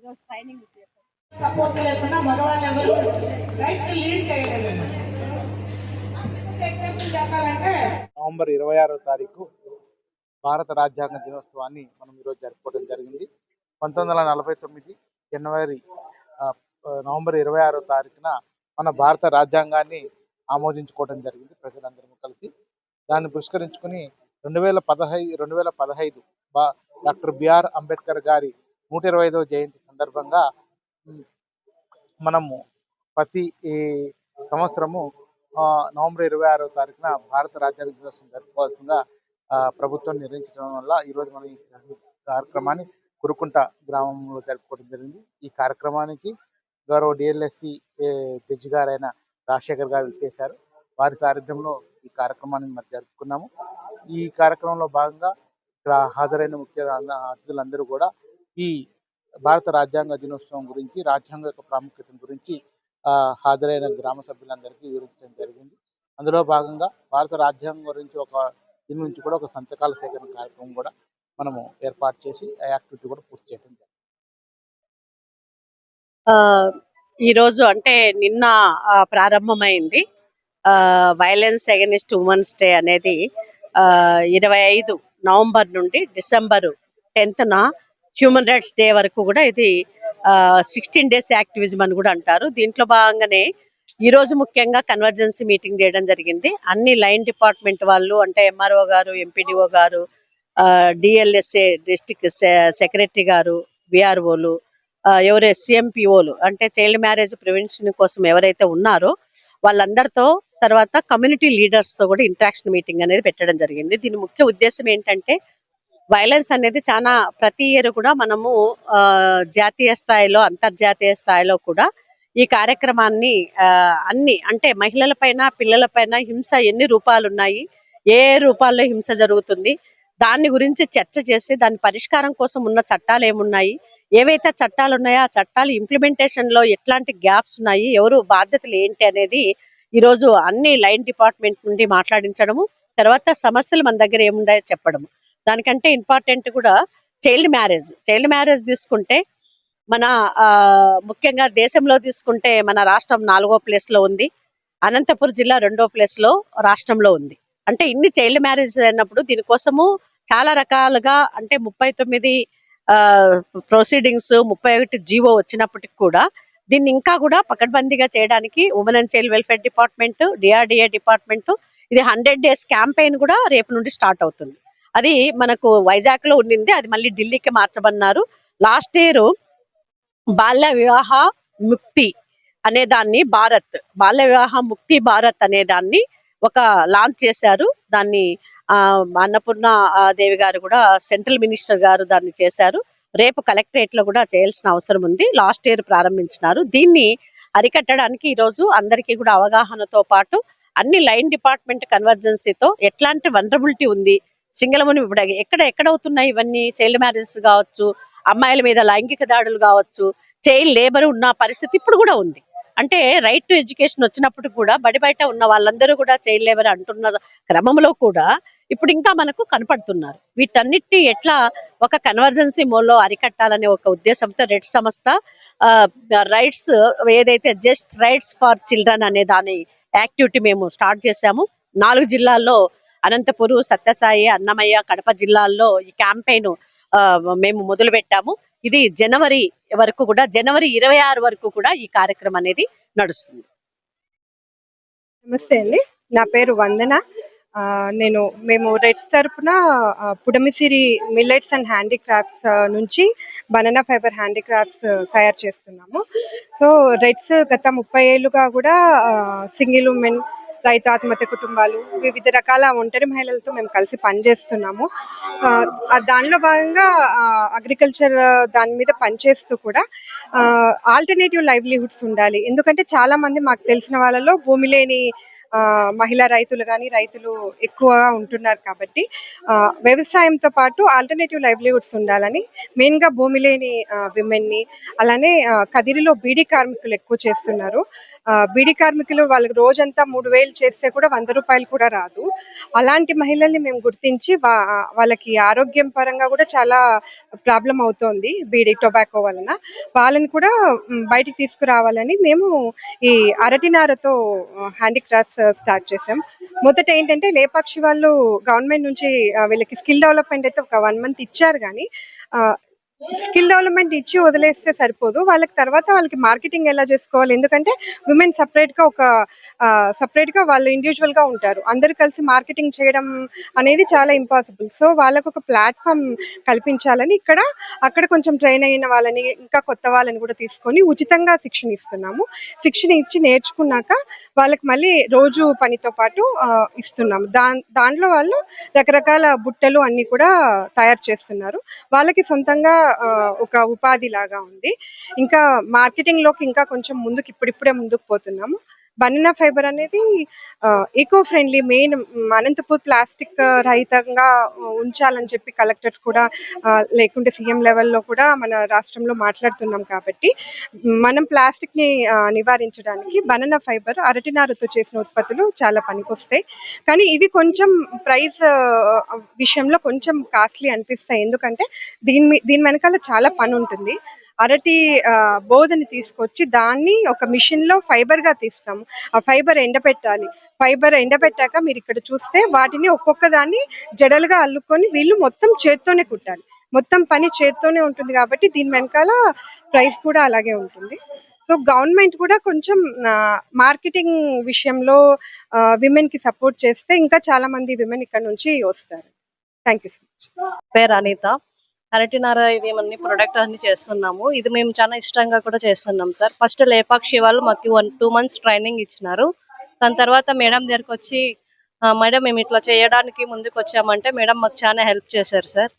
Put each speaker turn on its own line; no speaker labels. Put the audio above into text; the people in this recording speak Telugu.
ఈరోజు ట్రైనింగ్
సపోర్ట్ లేకుండా మగవాళ్ళు ఎవరు రైట్ లీడ్ చేయలేదు ఎగ్జాంపుల్ చెప్పాలంటే
నవంబర్ ఇరవై ఆరో తారీఖు భారత రాజ్యాంగ దినోత్సవాన్ని మనం ఈరోజు జరుపుకోవడం జరిగింది. పంతొమ్మిది వందల నలభై తొమ్మిది జనవరి నవంబర్ ఇరవై ఆరో తారీఖున మన భారత రాజ్యాంగాన్ని ఆమోదించుకోవడం జరిగింది ప్రజలందరూ కలిసి. దాన్ని పురస్కరించుకుని రెండు వేల పదహైదు రెండు వేల పదహైదు బా డాక్టర్ బిఆర్ అంబేద్కర్ గారి నూట ఇరవై ఐదవ జయంతి సందర్భంగా మనము ప్రతి ఈ సంవత్సరము నవంబర్ ఇరవై ఆరో తారీఖున భారత రాజ్యాంగ దినోత్సవం జరుపుకోవాల్సిందిగా ప్రభుత్వం నిర్ణయించడం వల్ల ఈరోజు మనం ఈ కార్యక్రమాన్ని కురుకుంట గ్రామంలో జరుపుకోవడం జరిగింది. ఈ కార్యక్రమానికి గౌరవ డిఎల్ఎస్సి జడ్జి గారైన రాజశేఖర్ గారు చేశారు వారి సారథ్యంలో ఈ కార్యక్రమాన్ని మరి జరుపుకున్నాము. ఈ కార్యక్రమంలో భాగంగా ఇక్కడ హాజరైన ముఖ్య అతిథులందరూ కూడా ఈ భారత రాజ్యాంగ దినోత్సవం గురించి రాజ్యాంగ యొక్క ప్రాముఖ్యత గురించి హాజరైన గ్రామ సభ్యులందరికీ వివరించడం జరిగింది. అందులో భాగంగా భారత రాజ్యాంగం గురించి ఒక దీని నుంచి కూడా ఒక సంతకాల సేకరణ కార్యక్రమం కూడా మనము ఏర్పాటు చేసి ఆ యాక్టివిటీ కూడా పూర్తి చేయడం జరిగింది.
ఈరోజు అంటే నిన్న ఆ, ప్రారంభమైంది. వైలెన్స్ అగెనిస్ట్ ఉమెన్స్ డే అనేది ఇరవై ఐదు నవంబర్ నుండి డిసెంబర్ టెన్త్న హ్యూమన్ రైట్స్ డే వరకు కూడా ఇది సిక్స్టీన్ డేస్ యాక్టివిజం అని కూడా అంటారు. దీంట్లో భాగంగానే ఈ రోజు ముఖ్యంగా కన్వర్జెన్సీ మీటింగ్ చేయడం జరిగింది. అన్ని లైన్ డిపార్ట్మెంట్ వాళ్ళు అంటే ఎంఆర్ఓ గారు ఎంపీడీఓ గారు డిఎల్ఎస్ఏ డిస్టిక్ సెక్రటరీ గారు విఆర్ఓలు ఎవరు సిఎంపిఓలు అంటే చైల్డ్ మ్యారేజ్ ప్రివెన్షన్ కోసం ఎవరైతే ఉన్నారో వాళ్ళందరితో తర్వాత కమ్యూనిటీ లీడర్స్తో కూడా ఇంటరాక్షన్ మీటింగ్ అనేది పెట్టడం జరిగింది. దీని ముఖ్య ఉద్దేశం ఏంటంటే వైలెన్స్ అనేది చాలా ప్రతి ఇయర్ కూడా మనము ఆ, జాతీయ స్థాయిలో అంతర్జాతీయ స్థాయిలో కూడా ఈ కార్యక్రమాన్ని ఆ, అన్ని అంటే మహిళల పైన పిల్లల పైన హింస ఎన్ని రూపాలు ఉన్నాయి ఏ రూపాల్లో హింస జరుగుతుంది దాని గురించి చర్చ చేసి దాని పరిష్కారం కోసం ఉన్న చట్టాలు ఏమున్నాయి ఏవైతే చట్టాలు ఉన్నాయో ఆ చట్టాలు ఇంప్లిమెంటేషన్లో ఎట్లాంటి గ్యాప్స్ ఉన్నాయి ఎవరు బాధ్యతలు ఏంటి అనేది ఈ రోజు అన్ని లైన్ డిపార్ట్మెంట్ నుండి మాట్లాడించడము తర్వాత సమస్యలు మన దగ్గర ఏమున్నాయో చెప్పడము. దానికంటే ఇంపార్టెంట్ కూడా చైల్డ్ మ్యారేజ్. చైల్డ్ మ్యారేజ్ తీసుకుంటే మన ఆ, ముఖ్యంగా దేశంలో తీసుకుంటే మన రాష్ట్రం నాలుగో ప్లేస్లో ఉంది. అనంతపురం జిల్లా రెండో ప్లేస్లో రాష్ట్రంలో ఉంది. అంటే ఇన్ని చైల్డ్ మ్యారేజ్ అయినప్పుడు దీనికోసము చాలా రకాలుగా అంటే ముప్పై తొమ్మిది ప్రొసీడింగ్స్ ముప్పై ఒకటి జీవో వచ్చినప్పటికి కూడా దీన్ని ఇంకా కూడా పకడ్బందీగా చేయడానికి women and child welfare department DRDA department ఇది హండ్రెడ్ డేస్ క్యాంపెయిన్ కూడా రేపు నుండి స్టార్ట్ అవుతుంది. అది మనకు వైజాగ్లో ఉండింది. అది మళ్ళీ ఢిల్లీకి మార్చబన్నారు లాస్ట్ ఇయర్ బాల్య వివాహ ముక్తి అనే దాన్ని భారత్ బాల్య వివాహ ముక్తి భారత్ అనే దాన్ని ఒక లాంచ్ చేశారు. దాన్ని అన్నపూర్ణ దేవి గారు కూడా సెంట్రల్ మినిస్టర్ గారు దాన్ని చేశారు. రేపు కలెక్టరేట్లో కూడా చేయాల్సిన అవసరం ఉంది. లాస్ట్ ఇయర్ ప్రారంభించినారు. దీన్ని అరికట్టడానికి ఈ రోజు అందరికీ కూడా అవగాహనతో పాటు అన్ని లైన్ డిపార్ట్మెంట్ కన్వర్జెన్సీతో ఎట్లాంటి వనరబిలిటీ ఉంది సింగళముని ఇప్పుడు ఎక్కడ ఎక్కడ అవుతున్నాయి ఇవన్నీ? చైల్డ్ మ్యారేజెస్ కావచ్చు అమ్మాయిల మీద లైంగిక దాడులు కావచ్చు చైల్డ్ లేబర్ ఉన్న పరిస్థితి ఇప్పుడు కూడా ఉంది. అంటే రైట్ టు ఎడ్యుకేషన్ వచ్చినప్పుడు కూడా బడి బయట ఉన్న వాళ్ళందరూ కూడా చైల్డ్ లేబర్ అంటున్న క్రమంలో కూడా ఇప్పుడు ఇంకా మనకు కనపడుతున్నారు. వీటన్నిటిని ఎట్లా ఒక కన్వర్జెన్సీ మోల్లో అరికట్టాలనే ఒక ఉద్దేశంతో రెడ్ సంస్థ రైట్స్ ఏదైతే జస్ట్ రైట్స్ ఫర్ చిల్డ్రన్ అనే దాని యాక్టివిటీ మేము స్టార్ట్ చేశాము. నాలుగు జిల్లాల్లో అనంతపురు సత్యసాయి అన్నమయ్య కడప జిల్లాల్లో ఈ క్యాంపెయిన్ మేము మొదలు పెట్టాము ఇది జనవరి వరకు కూడా జనవరి ఇరవై ఆరు వరకు కూడా ఈ కార్యక్రమం అనేది నడుస్తుంది.
నమస్తే అండి. నా పేరు వందన. నేను మేము రెడ్స్ తరపున పుడమిసిరి మిల్లెట్స్ అండ్ హ్యాండీక్రాఫ్ట్స్ నుంచి బనానా ఫైబర్ హ్యాండీక్రాఫ్ట్స్ తయారు చేస్తున్నాము. సో రెడ్స్ గత ముప్పై ఏళ్ళుగా కూడా సింగిల్ ఉమెన్ రైతు ఆత్మహత్య కుటుంబాలు వివిధ రకాల ఒంటరి మహిళలతో మేము కలిసి పనిచేస్తున్నాము. ఆ దానిలో భాగంగా అగ్రికల్చర్ దాని మీద పనిచేస్తూ కూడా ఆల్టర్నేటివ్ లైవ్లీహుడ్స్ ఉండాలి. ఎందుకంటే చాలా మంది మాకు తెలిసిన వాళ్ళలో భూమి లేని మహిళా రైతులు కానీ రైతులు ఎక్కువగా ఉంటున్నారు కాబట్టి ఆ, వ్యవసాయంతో పాటు ఆల్టర్నేటివ్ లైవ్లీహుడ్స్ ఉండాలని మెయిన్గా భూమి లేని విమెన్ని అలానే కదిరిలో బీడీ కార్మికులు ఎక్కువ చేస్తున్నారు. బీడీ కార్మికులు వాళ్ళకి రోజంతా మూడు వేలు చేస్తే కూడా వంద రూపాయలు కూడా రాదు. అలాంటి మహిళల్ని మేము గుర్తించి వాళ్ళకి ఆరోగ్యం పరంగా కూడా చాలా ప్రాబ్లం అవుతోంది బీడీ టొబాకో వలన. వాళ్ళని కూడా బయటికి తీసుకురావాలని మేము ఈ అరటినారతో హ్యాండిక్రాఫ్ట్స్ Uh, స్టార్ట్ చేసాం మొదట ఏంటంటే లేపాక్షి వాళ్ళు గవర్నమెంట్ నుంచి uh, వీళ్ళకి స్కిల్ డెవలప్మెంట్ అయితే ఒక వన్ మంత్ ఇచ్చారు కానీ uh, స్కిల్ డెవలప్మెంట్ ఇచ్చి వదిలేస్తే సరిపోదు. వాళ్ళకి తర్వాత వాళ్ళకి మార్కెటింగ్ ఎలా చేసుకోవాలి? ఎందుకంటే ఉమెన్ సపరేట్గా ఒక సపరేట్గా వాళ్ళు ఇండివిజువల్గా ఉంటారు. అందరు కలిసి మార్కెటింగ్ చేయడం అనేది చాలా ఇంపాసిబుల్. సో వాళ్ళకు ఒక ప్లాట్ఫామ్ కల్పించాలని ఇక్కడ అక్కడ కొంచెం ట్రైన్ అయిన వాళ్ళని ఇంకా కొత్త వాళ్ళని కూడా తీసుకొని ఉచితంగా శిక్షణ ఇస్తున్నాము. శిక్షణ ఇచ్చి నేర్చుకున్నాక వాళ్ళకి మళ్ళీ రోజు పనితో పాటు ఇస్తున్నాము. దా దాంట్లో వాళ్ళు రకరకాల బుట్టలు అన్ని కూడా తయారు చేస్తున్నారు. వాళ్ళకి సొంతంగా ఒక ఉపాధి లాగా ఉంది. ఇంకా మార్కెటింగ్లోకి ఇంకా కొంచెం ముందుకు ఇప్పుడిప్పుడే ముందుకు పోతున్నాము. బనానా ఫైబర్ అనేది eco friendly main Anantapur plastic రహితంగా ఉంచాలని చెప్పి కలెక్టర్స్ కూడా లేకుంటే సీఎం లెవెల్లో కూడా మన రాష్ట్రంలో మాట్లాడుతున్నాం కాబట్టి మనం ప్లాస్టిక్ని నివారించడానికి బనానా ఫైబర్ అరటినారతో చేసిన ఉత్పత్తులు చాలా పనికొస్తాయి. కానీ ఇవి కొంచెం ప్రైస్ విషయంలో కొంచెం కాస్ట్లీ అనిపిస్తాయి. ఎందుకంటే దీని దీని వెనకాల చాలా పని ఉంటుంది అరటి బోధని తీసుకొచ్చి దాన్ని ఒక మిషన్లో ఫైబర్గా తీస్తాము. ఆ ఫైబర్ ఎండబెట్టాలి ఫైబర్ ఎండబెట్టాక మీరు ఇక్కడ చూస్తే వాటిని ఒక్కొక్క దాన్ని జడలుగా అల్లుకొని వీళ్ళు మొత్తం చేత్తోనే కుట్టాలి. మొత్తం పని చేత్తోనే ఉంటుంది కాబట్టి దీని వెనకాల ప్రైస్ కూడా అలాగే ఉంటుంది. సో గవర్నమెంట్ కూడా కొంచెం మార్కెటింగ్ విషయంలో విమెన్కి సపోర్ట్ చేస్తే ఇంకా చాలా మంది విమెన్ ఇక్కడ నుంచి వస్తారు. థ్యాంక్ యూ సో మచ్
పేరు అనిత. అరటినార ఇది అన్ని ప్రొడక్ట్ అన్ని చేస్తున్నాము. ఇది మేము చాలా ఇష్టంగా కూడా చేస్తున్నాం సార్. ఫస్ట్ లేపాక్షి వాళ్ళు మాకు వన్ టూ మంత్స్ ట్రైనింగ్ ఇచ్చినారు. దాని తర్వాత మేడం దగ్గరకు వచ్చి మేడం మేము ఇట్లా చేయడానికి ముందుకు వచ్చామంటే మేడం మాకు చాలా హెల్ప్ చేశారు సార్.